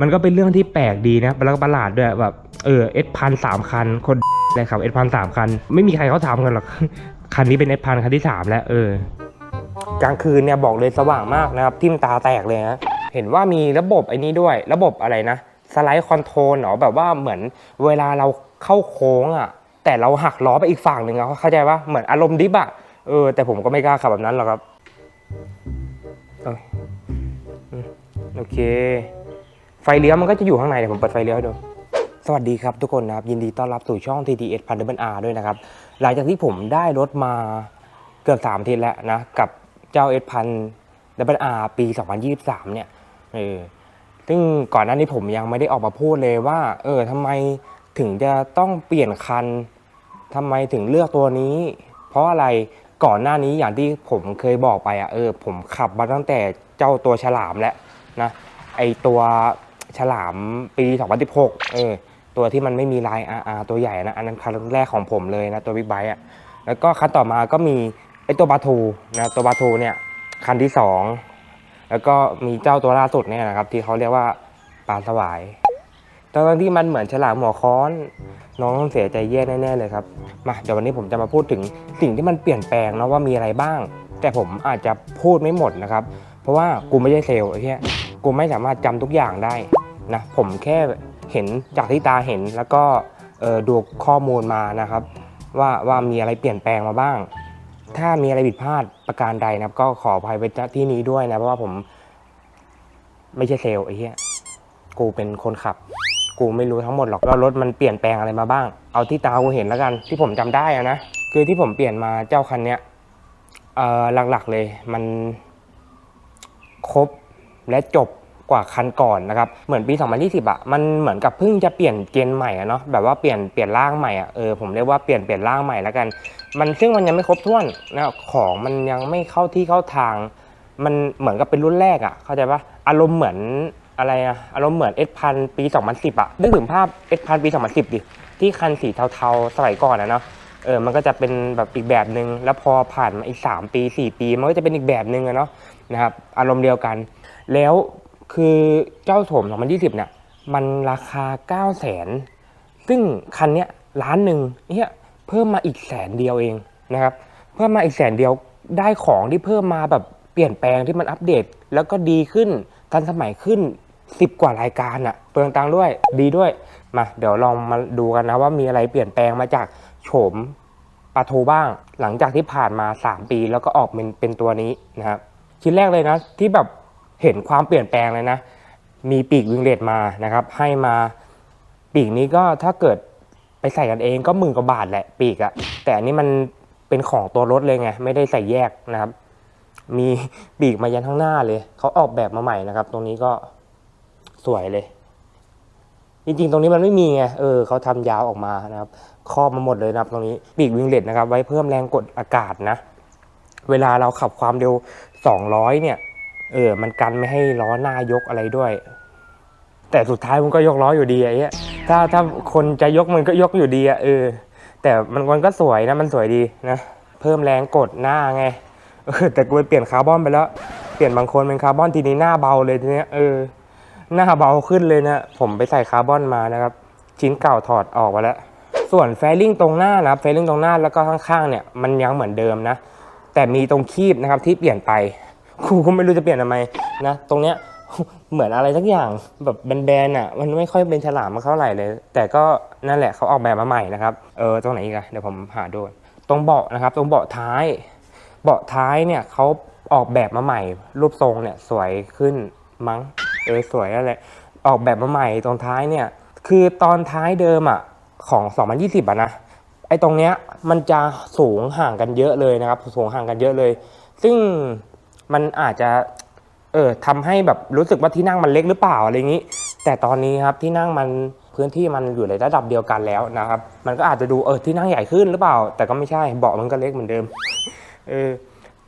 มันก็เป็นเรื่องที่แปลกดีนะแล้วก็ประหลาดด้วยแบบเออเอสพันสามคันคนเลยครับเอสพันสามคัน ไม่มีใครเขาทำกันหรอกคันนี้เป็นเอสพันคันที่สามแล้วเออกลางคืนเนี่ยบอกเลยสว่างมากนะครับทิ่มตาแตกเลยนะเห็นว่ามีระบบไอ้นี้ด้วย ระบบอะไรนะสไลด์คอนโทรลเหรอแบบว่าเหมือนเวลาเราเข้าโค้งอะ แต่เราหักล้อไปอีกฝั่งหนึ่งอะเข้าใจปะเหมือนอารมณ์ดิฟอะเออแต่ผมก็ไม่กล้าขับแบบนั้นหรอกครับโอเค ไฟเลี้ยวมันก็จะอยู่ข้างในเดี๋ยวผมเปิดไฟเลี้ยวให้ดู สวัสดีครับทุกคนนะครับ ยินดีต้อนรับสู่ช่อง TTS พันเดอร์อาด้วยนะครับ หลังจากที่ผมได้รถมาเกือบ3อาทิตย์แล้วนะ กับเจ้า S พันเดอร์อาปี 2023 เนี่ยเออซึ่งก่อนหน้านี้ผมยังไม่ได้ออกมาพูดเลยว่า เออทำไมถึงจะต้องเปลี่ยนคันทำไมถึงเลือกตัวนี้ เพราะอะไรก่อนหน้านี้อย่างที่ผมเคยบอกไปอะเออผมขับมาตั้งแต่เจ้าตัวฉลามแล้วนะไอตัว ฉลามปี 2016 เออ ตัวที่มันไม่มีลาย RR ตัวใหญ่นะ อันนั้นคันแรกของผมเลยนะ ตัวบิ๊กไบค์อะ แล้วก็คันต่อมาก็มีไอตัวบาทูนะ ตัวบาทูเนี่ย คันที่ 2 แล้วก็มีเจ้าตัวล่าสุดเนี่ยนะครับ ที่เขาเรียกว่าปลาสวายตอนที่มันเหมือนฉลามหัวค้อน น้องต้องเสียใจแย่แน่ๆเลยครับ มาเดี๋ยววันนี้ผมจะมาพูดถึงสิ่งที่มันเปลี่ยนแปลงเนาะว่ามีอะไรบ้าง แต่ผมอาจจะพูดไม่หมดนะครับ เพราะว่ากูไม่ใช่เซลล์ไอ้เหี้ยกูไม่สามารถจำทุกอย่างได้ นะผมแค่เห็นจากที่ตาเห็นแล้วก็ดูข้อมูลมานะครับ ว่าว่ามีอะไรเปลี่ยนแปลงมาบ้าง ถ้ามีอะไรผิดพลาดประการใดนะครับ ก็ขออภัยไว้ณที่นี้ด้วยนะเพราะว่าผมไม่ใช่เซลล์ไอ้เหี้ยกูเป็นคนขับ กูไม่รู้ทั้งหมดหรอกว่ารถมันเปลี่ยนแปลงอะไรมาบ้าง เอาที่ตากูเห็นแล้วกันที่ผมจำได้อะนะคือที่ผมเปลี่ยนมาเจ้าคันเนี้ยหลักๆเลยมันครบและจบ กว่าคันก่อนนะครับ เหมือนปี 2020อะมันเหมือนกับเพิ่งจะเปลี่ยนเกณฑ์ใหม่อะเนาะแบบว่าเปลี่ยนเปลี่ยนร่างใหม่อะเออผมเรียกว่าเปลี่ยนเปลี่ยนร่างใหม่แล้วกัน มันซึ่งมันยังไม่ครบถ้วนนะของมันยังไม่เข้าที่เข้าทาง มันเหมือนกับเป็นรุ่นแรกอะเข้าใจปะอารมณ์เหมือนอะไรอะอารมณ์เหมือน S พันปี 2010อะนึกถึงภาพ S พันปี 2010ดิที่คันสีเทาๆสมัยก่อนอะเนาะเออ มันก็จะเป็นแบบอีกแบบหนึ่งแล้วพอผ่านมาอีก 3 ปี 4 ปี มันก็จะเป็นอีกแบบหนึ่งอะเนาะนะครับ อารมณ์เดียวกัน แล้ว คือเจ้าโถม2020เนี่ยมันราคา 9 0 0 0 0 0ซึ่งคันเนี้ยล้านหนึ่งเนี่ยเพิ่มมาอีกแสนเดียวเองนะครับ เพิ่มมาอีกแสนเดียวได้ของที่เพิ่มมาแบบเปลี่ยนแปลงที่มันอัปเดต แล้วก็ดีขึ้นทันสมัยขึ้น 10 กว่ารายการอะเปลืองตังค์ด้วยดีด้วยมาเดี๋ยวลองมาดูกันนะว่ามีอะไรเปลี่ยนแปลงมาจากโฉมปลาทูบ้าง หลังจากที่ผ่านมา 3 ปี แล้วก็ออกเป็นเป็นตัวนี้นะครับชิ้นแรกเลยนะที่แบบ เห็นความเปลี่ยนแปลงเลยนะ มีปีกวิงเลดมานะครับ ให้มาปีกนี้ก็ถ้าเกิดไปใส่กันเองก็หมื่นกว่าบาทแหละปีกอะแต่อันนี้มันเป็นของตัวรถเลยไง ไม่ได้ใส่แยกนะครับ มีปีกมายันข้างหน้าเลย เขาออกแบบมาใหม่นะครับ ตรงนี้ก็สวยเลย จริงๆ ตรงนี้มันไม่มีไง เออเขาทำยาวออกมานะครับ ครอบมาหมดเลยนะครับ ตรงนี้ปีกวิงเลดนะครับ ไว้เพิ่มแรงกดอากาศนะ เวลาเราขับความเร็ว 200 เนี่ย เออ มันกันไม่ให้ล้อหน้ายกอะไรด้วย แต่สุดท้ายมันก็ยกล้ออยู่ดีไอ้เนี้ยถ้าถ้าคนจะยกมันก็ยกอยู่ดีอะเออ แต่มันมันก็สวยนะมันสวยดีนะเพิ่มแรงกดหน้าไงเออแต่กูไปเปลี่ยนคาร์บอนไปแล้ว เปลี่ยนบางคนเป็นคาร์บอนทีนี้หน้าเบาเลยทีเนี้ยเออหน้าเบาขึ้นเลยนะ ผมไปใส่คาร์บอนมานะครับ ชิ้นเก่าถอดออกมาแล้ว ส่วนแฟลิงตรงหน้านะครับแฟลิงตรงหน้าแล้วก็ข้างๆเนี่ยมันยังเหมือนเดิมนะ แต่มีตรงคีบนะครับที่เปลี่ยนไป ครูก็ไม่รู้จะเปลี่ยนทำไมนะตรงเนี้ยเหมือนอะไรสักอย่างแบบแบนๆอะมันไม่ค่อยเป็นฉลามมาเท่าไหร่เลย แต่ก็นั่นแหละเขาออกแบบมาใหม่นะครับเออตรงไหนอีกอะเดี๋ยวผมหาดูตรงเบาะนะครับ ตรงเบาะท้าย เบาะท้ายเนี่ยเขาออกแบบมาใหม่ รูปทรงเนี่ยสวยขึ้นมั้งเออสวยนั่นแหละออกแบบมาใหม่ตรงท้ายเนี่ยคือตอนท้ายเดิมอะของ 2020อะนะไอ้ตรงเนี้ยมันจะสูงห่างกันเยอะเลยนะครับ สูงห่างกันเยอะเลย ซึ่ง มันอาจจะเออทำให้แบบรู้สึกว่าที่นั่งมันเล็กหรือเปล่าอะไรอย่างนี้ แต่ตอนนี้ครับที่นั่งมันพื้นที่มันอยู่ในระดับเดียวกันแล้วนะครับ มันก็อาจจะดูเออที่นั่งใหญ่ขึ้นหรือเปล่า แต่ก็ไม่ใช่เบาะมันก็เล็กเหมือนเดิมเออ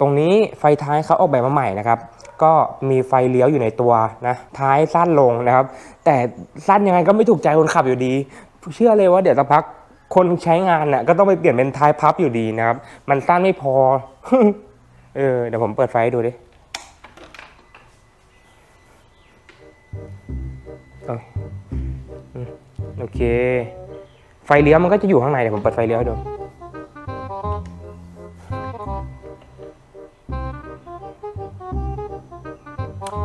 ตรงนี้ไฟท้ายเขาออกแบบมาใหม่นะครับ ก็มีไฟเลี้ยวอยู่ในตัวนะท้ายสั้นลงนะครับ แต่สั้นยังไงก็ไม่ถูกใจคนขับอยู่ดี เชื่อเลยว่าเดี๋ยวสักพักคนใช้งานน่ะก็ต้องไปเปลี่ยนเป็นท้ายพับอยู่ดีนะครับ มันสั้นไม่พอ เออ เดี๋ยวผมเปิดไฟดูดิโอเค ไฟเลี้ยวมันก็จะอยู่ข้างในเดี๋ยวผมเปิดไฟเลี้ยวให้ดู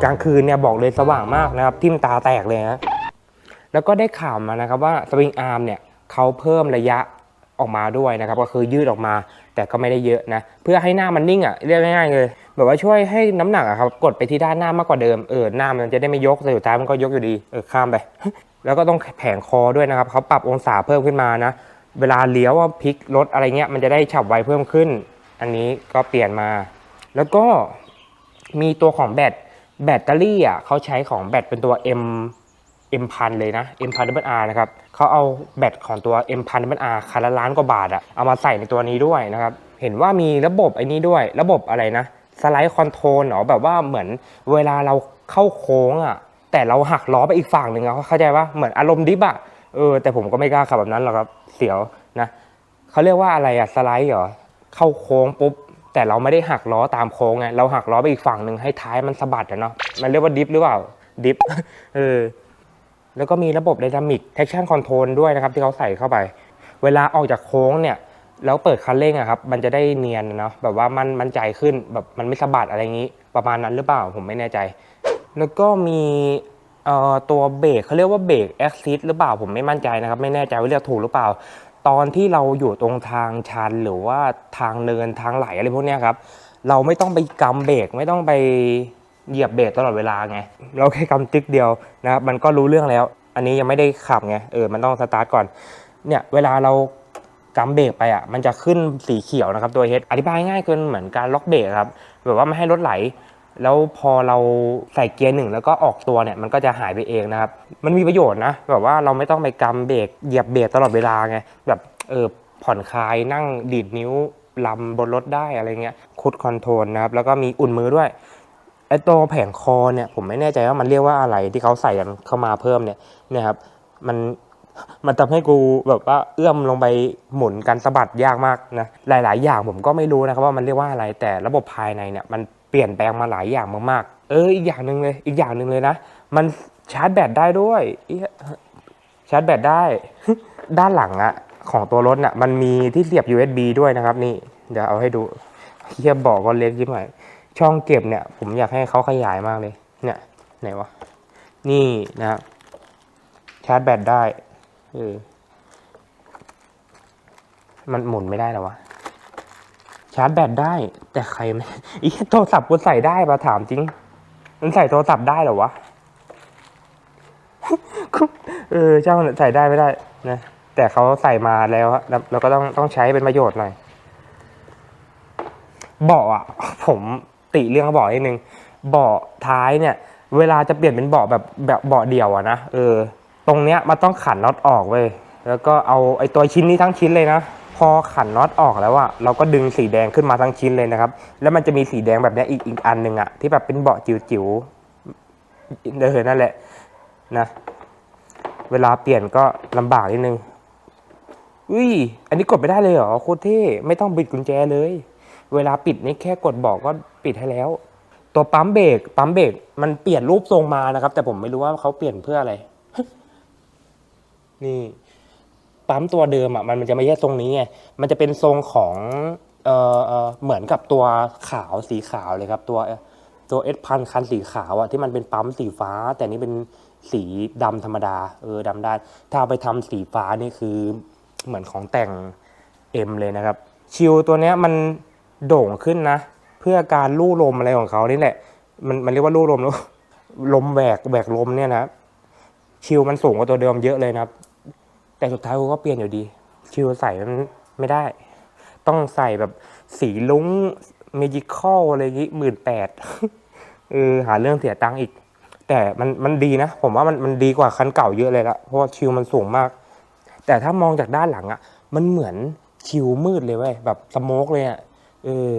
กลางคืนเนี่ยบอกเลยสว่างมากนะครับ ทิ่มตาแตกเลยนะแล้วก็ได้ข่าวมานะครับว่าสปริงอาร์มเนี่ยเขาเพิ่มระยะ ออกมาด้วยนะครับก็คือยืดออกมา แต่ก็ไม่ได้เยอะนะเพื่อให้หน้ามันนิ่งอะเรียกง่ายๆเลยแบบว่าช่วยให้น้ำหนักอะครับกดไปที่ด้านหน้ามากกว่าเดิมเออหน้ามันจะได้ไม่ยกแต่สุดท้ายมันก็ยกอยู่ดีเออข้ามไป แล้วก็ต้องแผงคอด้วยนะครับเขาปรับองศาเพิ่มขึ้นมานะเวลาเลี้ยวว่าพลิกรถอะไรเงี้ยมันจะได้ฉับไวเพิ่มขึ้น อันนี้ก็เปลี่ยนมา แล้วก็มีตัวของแบตแบตเตอรี่อะเขาใช้ของแบตเป็นตัว M M พันเลยนะ M พันดับเบิลอาร์นะครับเขาเอาแบตของตัว M พันดับเบิลอาร์คันละล้านกว่าบาทอะเอามาใส่ในตัวนี้ด้วยนะครับ เห็นว่ามีระบบไอ้นี้ด้วย ระบบอะไรนะสไลด์คอนโทรลเหรอแบบว่าเหมือนเวลาเราเข้าโค้งอะแต่เราหักล้อไปอีกฝั่งหนึ่งอะเข้าใจว่าเหมือนอารมณ์ดิฟอะเออแต่ผมก็ไม่กล้าขับแบบนั้นหรอกครับเสียวนะเขาเรียกว่าอะไรอะสไลด์เหรอเข้าโค้งปุ๊บแต่เราไม่ได้หักล้อตามโค้งไงเราหักล้อไปอีกฝั่งหนึ่งให้ท้ายมันสะบัดอะเนาะมันเรียกว่าดิฟหรือเปล่าดิฟเออ แล้วก็มีระบบ Dynamic Traction Control ด้วยนะครับที่เขาใส่เข้าไป เวลาออกจากโค้งเนี่ยแล้วเปิดคันเร่งอะครับ มันจะได้เนียนเนาะแบบว่ามันมันใจขึ้นแบบมันไม่สะบัดอะไรอย่างนี้ประมาณนั้นหรือเปล่าผมไม่แน่ใจ แล้วก็มีตัวเบรกเขาเรียกว่าเบรกแอคซิสหรือเปล่าผมไม่มั่นใจนะครับ ไม่แน่ใจว่าเรียกถูกหรือเปล่า ตอนที่เราอยู่ตรงทางชันหรือว่าทางเนินทางไหลอะไรพวกนี้ครับ เราไม่ต้องไปกำเบรกไม่ต้องไป เหยียบเบรกตลอดเวลาไง เราแค่กำติ๊กเดียวนะครับมันก็รู้เรื่องแล้ว อันนี้ยังไม่ได้ขับไงเออมันต้องสตาร์ทก่อนเนี่ยเวลาเรากำเบรกไปอะมันจะขึ้นสีเขียวนะครับตัวเฮดอธิบายง่ายเกินเหมือนการล็อกเบรกครับแบบว่าไม่ให้รถไหล แล้วพอเราใส่เกียร์หนึ่งแล้วก็ออกตัวเนี่ยมันก็จะหายไปเองนะครับ มันมีประโยชน์นะแบบว่าเราไม่ต้องไปกำเบรกเหยียบเบรกตลอดเวลาไงแบบเออผ่อนคลายนั่งดีดนิ้วลำบนรถได้อะไรเงี้ยคุดคอนโทรลนะครับแล้วก็มีอุ่นมือด้วย ไอ้ตัวแผงคอเนี่ยผมไม่แน่ใจว่ามันเรียกว่าอะไรที่เขาใส่กันเข้ามาเพิ่มเนี่ยนี่ยครับ มันมันทำให้กูแบบว่าเอื้อมลงไปหมุนกันสะบัดยากมากนะหลาย ๆ อย่างผมก็ไม่รู้นะครับว่ามันเรียกว่าอะไรแต่ระบบภายในเนี่ยมันเปลี่ยนแปลงมาหลายอย่างมากๆ เอออีกอย่างหนึ่งเลยอีกอย่างหนึ่งเลยนะ มันชาร์จแบตได้ด้วยชาร์จแบตได้ ด้านหลังอะของตัวรถน่ะมันมีที่เสียบ USB ด้วยนะครับ นี่ เดี๋ยวเอาให้ดูเฮียบอกก็เล็กยิ่งหน่อย ช่องเก็บเนี่ย ผมอยากให้เขาขยายมากเลย เนี่ยไหนวะ นี่นะครับชาร์จแบตได้เออมันหมุนไม่ได้หรอวะ ชาร์จแบตได้ แต่ใครไม่อีโทรศัพท์กูใส่ได้ปะถามจริง มันใส่โทรศัพท์ได้หรอวะเออเจ้ามันใส่ได้ไม่ได้นะแต่เขาใส่มาแล้วแล้วเราก็ต้องต้องใช้เป็นประโยชน์หน่อยเบาะอะผม ติเรื่องเบาะนิดนึงเบาะท้ายเนี่ย เวลาจะเปลี่ยนเป็นเบาะแบบแบบเบาะเดี่ยวอะนะเออ ตรงเนี้ยมันต้องขันน็อตออกเว้ยแล้วก็เอาไอ้ตัวชิ้นนี้ทั้งชิ้นเลยนะพอขันน็อตออกแล้วอะเราก็ดึงสีแดงขึ้นมาทั้งชิ้นเลยนะครับ แล้วมันจะมีสีแดงแบบนี้อีกอีกอันหนึ่งอะที่แบบเป็นเบาะจิ๋วๆเออนั่นแหละนะ เวลาเปลี่ยนก็ลำบากนิดนึงอุ้ยอันนี้กดไม่ได้เลยเหรอโคตรเท่ไม่ต้องบิดกุญแจเลย เวลาปิดนี่แค่กดบอกก็ปิดให้แล้ว ตัวปั๊มเบรกปั๊มเบรกมันเปลี่ยนรูปทรงมานะครับ แต่ผมไม่รู้ว่าเขาเปลี่ยนเพื่ออะไร นี่ปั๊มตัวเดิมอะมันมันจะไม่ใช่ทรงนี้ไงมันจะเป็นทรงของเออเออเหมือนกับตัวขาวสีขาวเลยครับ ตัวตัวเอสพันคันสีขาวอะที่มันเป็นปั๊มสีฟ้า แต่นี่เป็นสีดำธรรมดา เออดำได้ ถ้าเอาไปทำสีฟ้านี่คือเหมือนของแต่งเอ็มเลยนะครับ ชิวตัวเนี้ยมัน โด่งขึ้นนะ เพื่อการลู่ลมอะไรของเขานี่แหละ มันมันเรียกว่าลู่ลมแล้วลมแหวกแหวกลมเนี่ยนะชิวมันสูงกว่าตัวเดิมเยอะเลยนะครับ แต่สุดท้ายกูก็เปลี่ยนอยู่ดี ชิวใส่มันไม่ได้ ต้องใส่แบบสีลุ้งเมจิคอลอะไรอย่างงี้หมื่นแปดเออหาเรื่องเสียตังค์อีก แต่มันมันดีนะ ผมว่ามันมันดีกว่าคันเก่าเยอะเลยละเพราะว่าชิวมันสูงมาก แต่ถ้ามองจากด้านหลังอะ่ะ มันเหมือนชิวมืดเลยเว้ยแบบสโมกเลยอะ่ะ เออ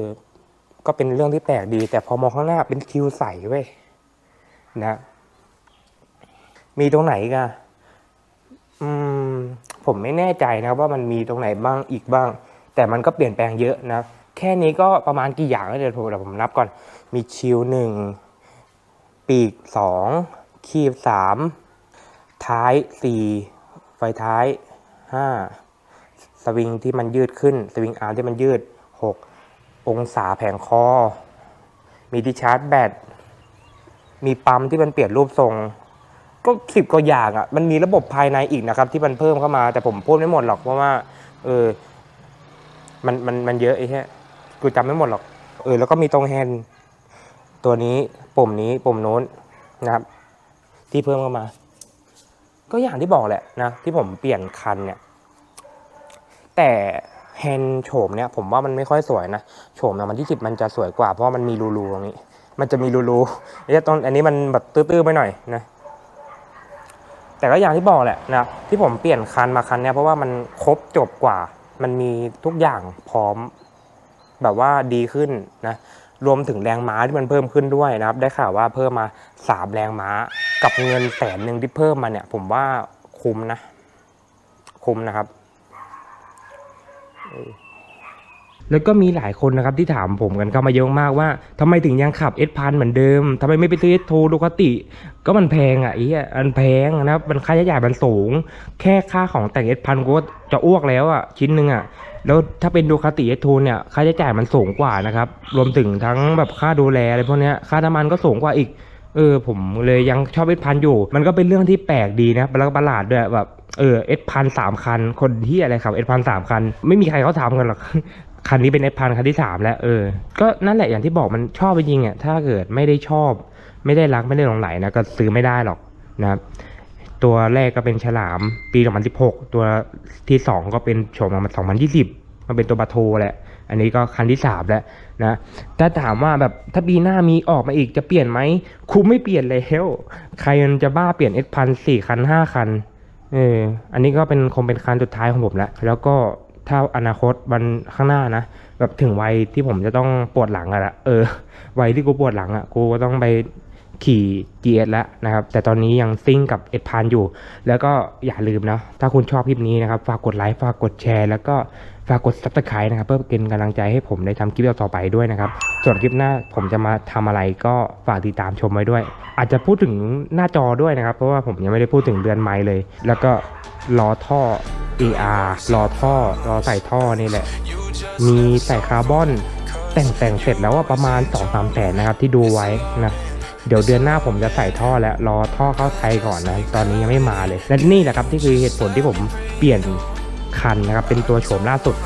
ก็เป็นเรื่องที่แปลกดี แต่พอมองข้างหน้าเป็นชิวใสเว้ยนะ มีตรงไหนกันอืม ผมไม่แน่ใจนะว่ามันมีตรงไหนบ้างอีกบ้าง แต่มันก็เปลี่ยนแปลงเยอะนะ แค่นี้ก็ประมาณกี่อย่างแล้วเดี๋ยวผมเดี๋ยวผมนับก่อน มีชิวหนึ่ง ปีกสอง คีบสาม ท้ายสี่ไฟท้ายห้าสวิงที่มันยืดขึ้น สวิงอาร์ที่มันยืดหก องศาแผงคอ มีที่ชาร์จแบต มีปั๊มที่มันเปลี่ยนรูปทรง ก็สิบกว่าอย่างอะ่ะ มันมีระบบภายในอีกนะครับ ที่มันเพิ่มเข้ามา แต่ผมพูดไม่หมดหรอกเพราะว่า เออ มันมันมันเยอะไอ้แค่กูจำไม่หมดหรอก เออ แล้วก็มีตรงแฮนด์ตัวนี้ปุ่มนี้ปุ่มโน้นนะครับ ที่เพิ่มเข้ามา ก็อย่างที่บอกแหละนะ ที่ผมเปลี่ยนคันเนี่ย แต่ แฮนโฉมเนี่ยผมว่ามันไม่ค่อยสวยนะโฉมนี่ยมันที่สิบมันจะสวยกว่าเพราะมันมีรูๆตรงนี้ มันจะมีรูๆไอ้ตอนอันนี้มันแบบตื้อๆไปหน่อยนะแต่ก็อย่างที่บอกแหละนะที่ผมเปลี่ยนคันมาคันเนี้ยเพราะว่ามันครบจบกว่า มันมีทุกอย่างพร้อม แบบว่าดีขึ้นนะรวมถึงแรงม้าที่มันเพิ่มขึ้นด้วยนะครับ ได้ข่าวว่าเพิ่มมาสามแรงม้า กับเงินแสนหนึ่งที่เพิ่มมาเนี่ย ผมว่าคุ้มนะ คุ้มนะครับ แล้วก็มีหลายคนนะครับที่ถามผมกันเข้ามาเยอะมากว่าทำไมถึงยังขับ S พันเหมือนเดิมทำไมไม่ไปซื้อ S โทดูคติ ก็มันแพงอะไอ้มันแพงนะครับมันค่าใช้จ่ายมันสูง แค่ค่าของแต่ง S พันก็จะอ้วกแล้วอะชิ้นหนึ่งอะแล้วถ้าเป็นดูคติ S โทเนี่ยค่าใช้จ่ายมันสูงกว่านะครับรวมถึงทั้งแบบค่าดูแลอะไรพวกนี้ค่าน้ำมันก็สูงกว่าอีก เออผมเลยยังชอบเอสพันอยู่ มันก็เป็นเรื่องที่แปลกดีนะแล้วก็ประหลาดด้วยแบบเออเอสพันสามคัน คนที่อะไรครับเอสพันสามคัน ไม่มีใครเขาทำกันหรอกคันนี้เป็นเอสพันคันที่สามแล้วเออ ก็นั่นแหละอย่างที่บอกมันชอบจริงๆอะถ้าเกิดไม่ได้ชอบ ไม่ได้รักไม่ได้หลงไหลนะก็ซื้อไม่ได้หรอกนะครับตัวแรกก็เป็นฉลามปี 2016 ตัวที่สองก็เป็นโฉมของ2020 มันเป็นตัวบาโทแหละ อันนี้ก็คันที่สามแล้วนะถ้าถามว่าแบบถ้าปีหน้ามีออกมาอีกจะเปลี่ยนไหมคุ้มไม่เปลี่ยนเลยเฮลใครมันจะบ้าเปลี่ยนเอสพันสี่คันห้าคันเอออันนี้ก็เป็นคงเป็นคันสุดท้ายของผมแล้วแล้วก็ถ้าอนาคตวันข้างหน้านะแบบถึงวัยที่ผมจะต้องปวดหลังอะละเออวัยที่กูปวดหลังอะกูก็ต้องไปขี่ GS แล้วนะครับ แต่ตอนนี้ยังซิ่งกับเอพันอยู่ แล้วก็อย่าลืมนะ ถ้าคุณชอบคลิปนี้นะครับ ฝากกดไลค์ ฝากกดแชร์ แล้วก็ ฝากกด subscribe นะครับเพื่อเป็นกำลังใจให้ผมได้ทำคลิปต่อไปด้วยนะครับส่วนคลิปหน้าผมจะมาทำอะไรก็ฝากติดตามชมไว้ด้วย อาจจะพูดถึงหน้าจอด้วยนะครับ เพราะว่าผมยังไม่ได้พูดถึงเดือนไม้เลย แล้วก็ล้อท่อ AR ล้อท่อล้อใส่ท่อนี่แหละ มีใส่คาร์บอน แต่งแต่งเสร็จแล้วว่าประมาณ2อสามแสนนะครับที่ดูไว้นะเดี๋ยวเดือนหน้าผมจะใส่ท่อแล้วรอท่อเข้าไทยก่อนนะ ตอนนี้ยังไม่มาเลย และนี่แหละครับที่คือเหตุผลที่ผมเปลี่ยน คันนะครับ เป็นตัวโฉมล่าสุด